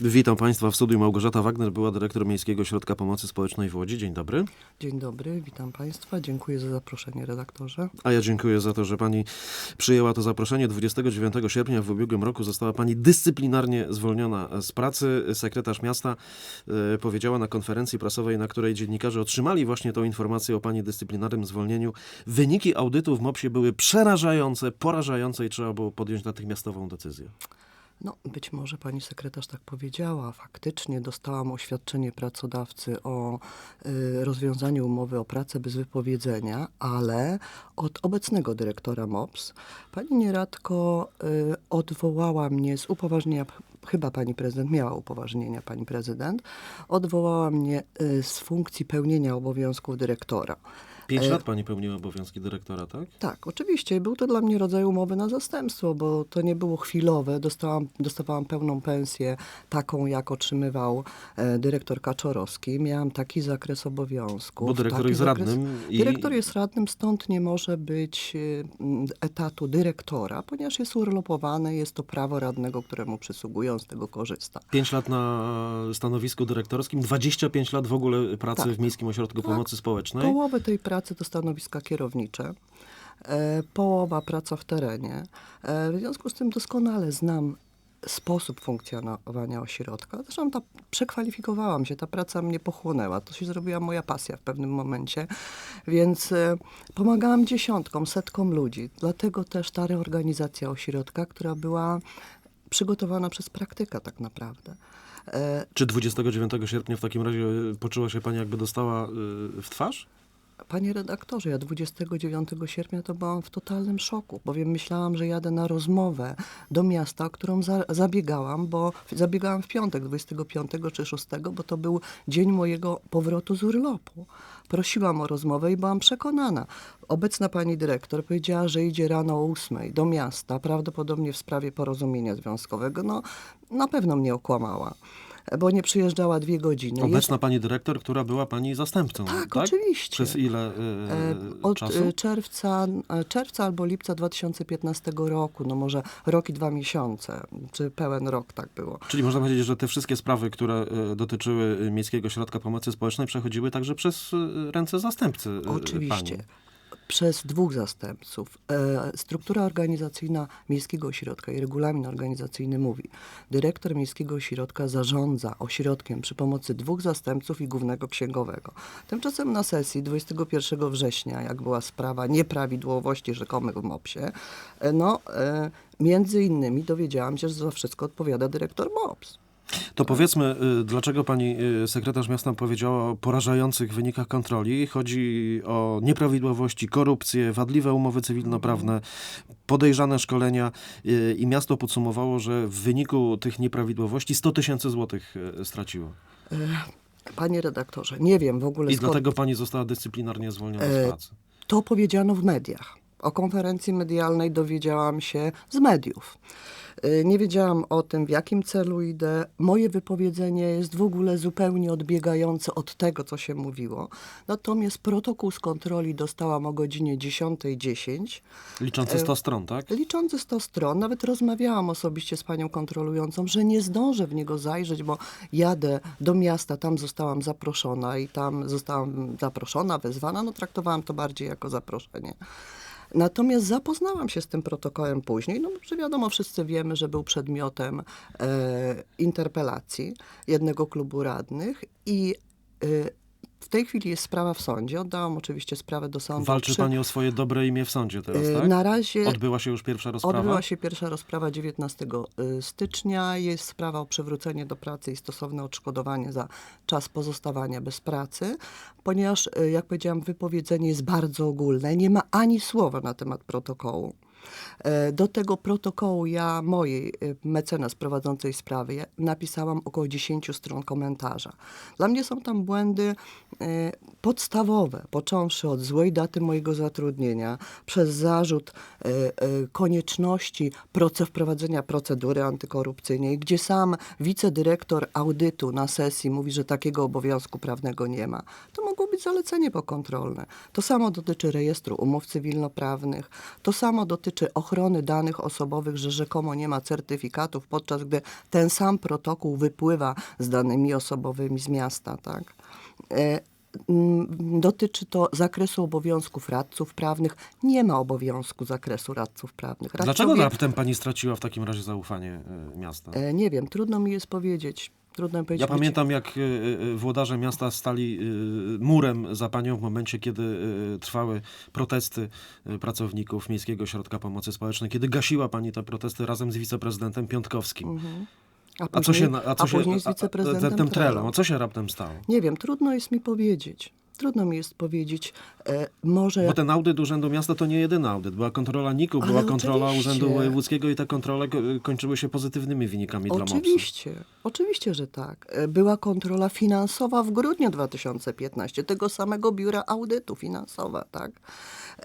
Witam Państwa w studiu. Małgorzata Wagner była dyrektor Miejskiego Ośrodka Pomocy Społecznej w Łodzi. Dzień dobry. Dzień dobry, witam Państwa. Dziękuję za zaproszenie, redaktorze. A ja dziękuję za to, że Pani przyjęła to zaproszenie. 29 sierpnia w ubiegłym roku została Pani dyscyplinarnie zwolniona z pracy. Sekretarz miasta e, powiedziała na konferencji prasowej, na której dziennikarze otrzymali właśnie tą informację o Pani dyscyplinarnym zwolnieniu. Wyniki audytu w MOPS-ie były przerażające, porażające i trzeba było podjąć natychmiastową decyzję. No, być może pani sekretarz tak powiedziała. Faktycznie dostałam oświadczenie pracodawcy o y, rozwiązaniu umowy o pracę bez wypowiedzenia, ale od obecnego dyrektora MOPS pani nieradko y, odwołała mnie z upoważnienia, chyba pani prezydent miała upoważnienia, pani prezydent, odwołała mnie y, z funkcji pełnienia obowiązków dyrektora. Pięć E, lat Pani pełniła obowiązki dyrektora, tak? Tak, oczywiście. Był to dla mnie rodzaj umowy na zastępstwo, bo to nie było chwilowe. Dostałam, dostawałam pełną pensję, taką jak otrzymywał e, dyrektor Kaczorowski. Miałam taki zakres obowiązków. Bo dyrektor taki jest zakres- radnym i- Dyrektor jest radnym, stąd nie może być e, etatu dyrektora, ponieważ jest urlopowany, jest to prawo radnego, któremu przysługuje, on z tego korzysta. 5 lat na stanowisku dyrektorskim, 25 lat w ogóle pracy Tak. w Miejskim Ośrodku Tak. Pomocy Społecznej. Połowę tej pracy to stanowiska kierownicze, e, połowa praca w terenie. E, w związku z tym doskonale znam sposób funkcjonowania ośrodka. Zresztą ta, przekwalifikowałam się, ta praca mnie pochłonęła. To się zrobiła moja pasja w pewnym momencie. Więc e, pomagałam dziesiątkom, setkom ludzi. Dlatego też ta reorganizacja ośrodka, która była przygotowana przez praktyka tak naprawdę. Czy 29 sierpnia w takim razie poczuła się Pani jakby dostała w twarz? Panie redaktorze, ja 29 sierpnia to byłam w totalnym szoku, bowiem myślałam, że jadę na rozmowę do miasta, o którą za, zabiegałam, bo zabiegałam w piątek, 25 czy 6, bo to był dzień mojego powrotu z urlopu. Prosiłam o rozmowę i byłam przekonana. Obecna pani dyrektor powiedziała, że idzie rano o 8 do miasta, prawdopodobnie w sprawie porozumienia związkowego. No, na pewno mnie okłamała, bo nie przyjeżdżała dwie godziny. Obecna Pani dyrektor, która była Pani zastępcą, Tak, tak? oczywiście. Przez ile y, E, Od czasu? e, czerwca, czerwca albo lipca 2015 roku, no może rok i dwa miesiące, czy pełen rok tak było. Czyli można powiedzieć, że te wszystkie sprawy, które dotyczyły Miejskiego Ośrodka Pomocy Społecznej przechodziły także przez ręce zastępcy Oczywiście. Pani. Przez dwóch zastępców. E, struktura organizacyjna Miejskiego Ośrodka i regulamin organizacyjny mówi, dyrektor Miejskiego Ośrodka zarządza ośrodkiem przy pomocy dwóch zastępców i głównego księgowego. Tymczasem na sesji 21 września, jak była sprawa nieprawidłowości rzekomych w MOPS-ie, e, no e, między innymi dowiedziałam się, że za wszystko odpowiada dyrektor MOPS. To powiedzmy, y, dlaczego pani y, sekretarz miasta powiedziała o porażających wynikach kontroli. Chodzi o nieprawidłowości, korupcję, wadliwe umowy cywilnoprawne, podejrzane szkolenia y, i miasto podsumowało, że w wyniku tych nieprawidłowości 100 tysięcy złotych straciło. Panie redaktorze, nie wiem w ogóle I skąd dlatego pani została dyscyplinarnie zwolniona E, z pracy. To powiedziano w mediach. O konferencji medialnej dowiedziałam się z mediów. Y, Nie wiedziałam o tym, w jakim celu idę. Moje wypowiedzenie jest w ogóle zupełnie odbiegające od tego, co się mówiło. Natomiast protokół z kontroli dostałam o godzinie 10.10. Liczący 100 stron, tak? Liczący 100 stron, nawet rozmawiałam osobiście z panią kontrolującą, że nie zdążę w niego zajrzeć, bo jadę do miasta, tam zostałam zaproszona i tam zostałam zaproszona, wezwana. No traktowałam to bardziej jako zaproszenie. Natomiast zapoznałam się z tym protokołem później, no że wiadomo, wszyscy wiemy, że był przedmiotem e, interpelacji jednego klubu radnych i e, w tej chwili jest sprawa w sądzie. Oddałam oczywiście sprawę do sądu. Walczy Przy- pani o swoje dobre imię w sądzie teraz, e, tak? Na razie Odbyła się już pierwsza rozprawa? Odbyła się pierwsza rozprawa 19 y, stycznia. Jest sprawa o przywrócenie do pracy i stosowne odszkodowanie za czas pozostawania bez pracy, ponieważ, y, jak powiedziałam, wypowiedzenie jest bardzo ogólne. Nie ma ani słowa na temat protokołu. E, Do tego protokołu ja, mojej y, mecenas prowadzącej sprawy, napisałam około 10 stron komentarza. Dla mnie są tam błędy e, podstawowe, począwszy od złej daty mojego zatrudnienia, przez zarzut e, e, konieczności wprowadzenia procedury antykorupcyjnej, gdzie sam wicedyrektor audytu na sesji mówi, że takiego obowiązku prawnego nie ma. To mogło być zalecenie pokontrolne. To samo dotyczy rejestru umów cywilnoprawnych, to samo dotyczy dotyczy ochrony danych osobowych, że rzekomo nie ma certyfikatów, podczas gdy ten sam protokół wypływa z danymi osobowymi z miasta, tak? E, mm, Dotyczy to zakresu obowiązków radców prawnych. Nie ma obowiązku zakresu radców prawnych. Dlaczego Radcowie- raptem pani straciła w takim razie zaufanie e, miasta? E, Nie wiem, trudno mi jest powiedzieć. Trudno powiedzieć. Ja pamiętam, jak e, e, włodarze miasta stali e, murem za panią w momencie, kiedy trwały protesty pracowników Miejskiego Ośrodka Pomocy Społecznej, kiedy gasiła pani te protesty razem z wiceprezydentem Piątkowskim. Mhm. A co się, na- a a co się, później z a- a- wiceprezydentem tym Trelą. Trelą, a co się raptem stało? Nie wiem, trudno jest mi powiedzieć. Trudno mi jest powiedzieć. E, może Bo ten audyt Urzędu Miasta to nie jedyny audyt. Była kontrola NIK-u, była kontrola oczywiście. Urzędu Wojewódzkiego i te kontrole ko- kończyły się pozytywnymi wynikami dla MOPS-u. Oczywiście, oczywiście, że tak. E, Była kontrola finansowa w grudniu 2015 tego samego biura audytu finansowa, tak,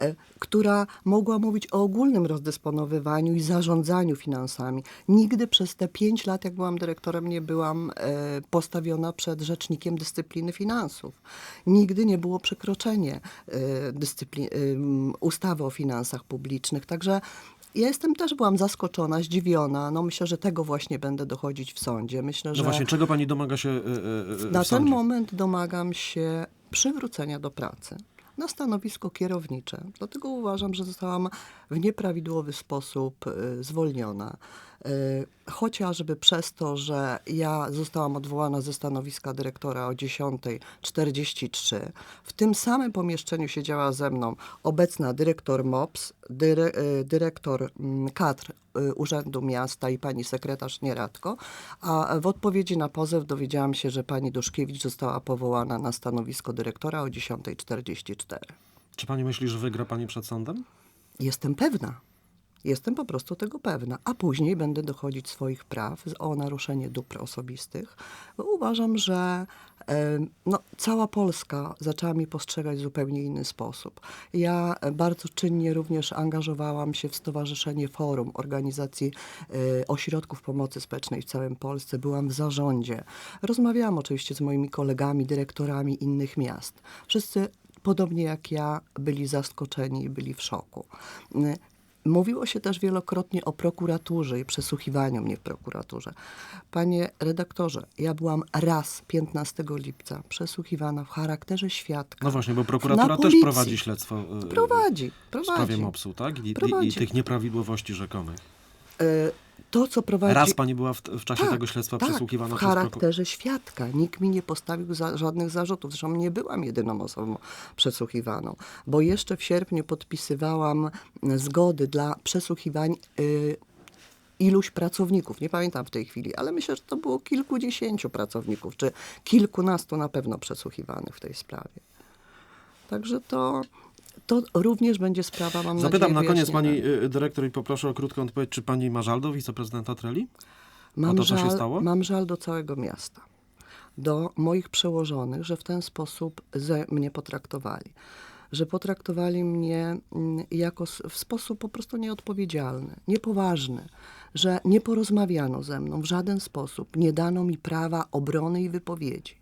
E, która mogła mówić o ogólnym rozdysponowywaniu i zarządzaniu finansami. Nigdy przez te pięć lat, jak byłam dyrektorem, nie byłam postawiona przed rzecznikiem dyscypliny finansów. Nigdy nie było przekroczenie e, dyscypli- em, ustawy o finansach publicznych. Także ja jestem też byłam zaskoczona, zdziwiona. No myślę, że tego właśnie będę dochodzić w sądzie. Myślę, No że właśnie, czego pani domaga się e, e, na w ten sądzie? moment domagam się przywrócenia do pracy na stanowisko kierownicze. Dlatego uważam, że zostałam w nieprawidłowy sposób y, zwolniona. Y, Chociażby przez to, że ja zostałam odwołana ze stanowiska dyrektora o 10.43. W tym samym pomieszczeniu siedziała ze mną obecna dyrektor MOPS, dyre, y, dyrektor mm, kadr y, Urzędu Miasta i pani sekretarz Nieradko, a w odpowiedzi na pozew dowiedziałam się, że pani Duszkiewicz została powołana na stanowisko dyrektora o 10.44. Czy pani myśli, że wygra pani przed sądem? Jestem pewna. Jestem po prostu tego pewna, a później będę dochodzić swoich praw o naruszenie dóbr osobistych. Uważam, że e, no, cała Polska zaczęła mi postrzegać w zupełnie inny sposób. Ja e, bardzo czynnie również angażowałam się w Stowarzyszenie Forum Organizacji e, Ośrodków Pomocy Społecznej w całym Polsce. Byłam w zarządzie. Rozmawiałam oczywiście z moimi kolegami, dyrektorami innych miast. Wszyscy podobnie jak ja, byli zaskoczeni i byli w szoku. Y, Mówiło się też wielokrotnie o prokuraturze i przesłuchiwaniu mnie w prokuraturze. Panie redaktorze, ja byłam raz 15 lipca przesłuchiwana w charakterze świadka. No właśnie, bo prokuratura też prowadzi śledztwo e, Prowadzi, w sprawie prowadzi. MOPS-u, tak? I, i, I Prowadzi. tych nieprawidłowości rzekomych. To, co prowadzi... Raz pani była w, w czasie Tak, tego śledztwa tak, przesłuchiwana w charakterze świadka. Nikt mi nie postawił za, żadnych zarzutów. Zresztą nie byłam jedyną osobą przesłuchiwaną, bo jeszcze w sierpniu podpisywałam zgody dla przesłuchiwań y, iluś pracowników. Nie pamiętam w tej chwili, ale myślę, że to było kilkudziesięciu pracowników, czy kilkunastu na pewno przesłuchiwanych w tej sprawie. Także to, to również będzie sprawa, mam Zapytam nadzieję, na koniec wyjaśniona. pani y, dyrektor i poproszę o krótką odpowiedź, czy pani ma żal do wiceprezydenta Treli? Mam, to, co się żal, stało? mam żal do całego miasta, do moich przełożonych, że w ten sposób ze mnie potraktowali. Że potraktowali mnie mm, jako w sposób po prostu nieodpowiedzialny, niepoważny, że nie porozmawiano ze mną w żaden sposób, nie dano mi prawa obrony i wypowiedzi.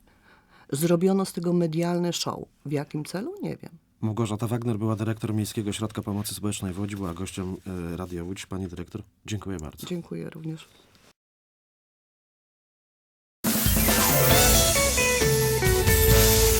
Zrobiono z tego medialne show. W jakim celu? Nie wiem. Małgorzata Wagner była dyrektor Miejskiego Ośrodka Pomocy Społecznej w Łodzi, była gościem y, Radia Łódź. Pani dyrektor, dziękuję bardzo. Dziękuję również.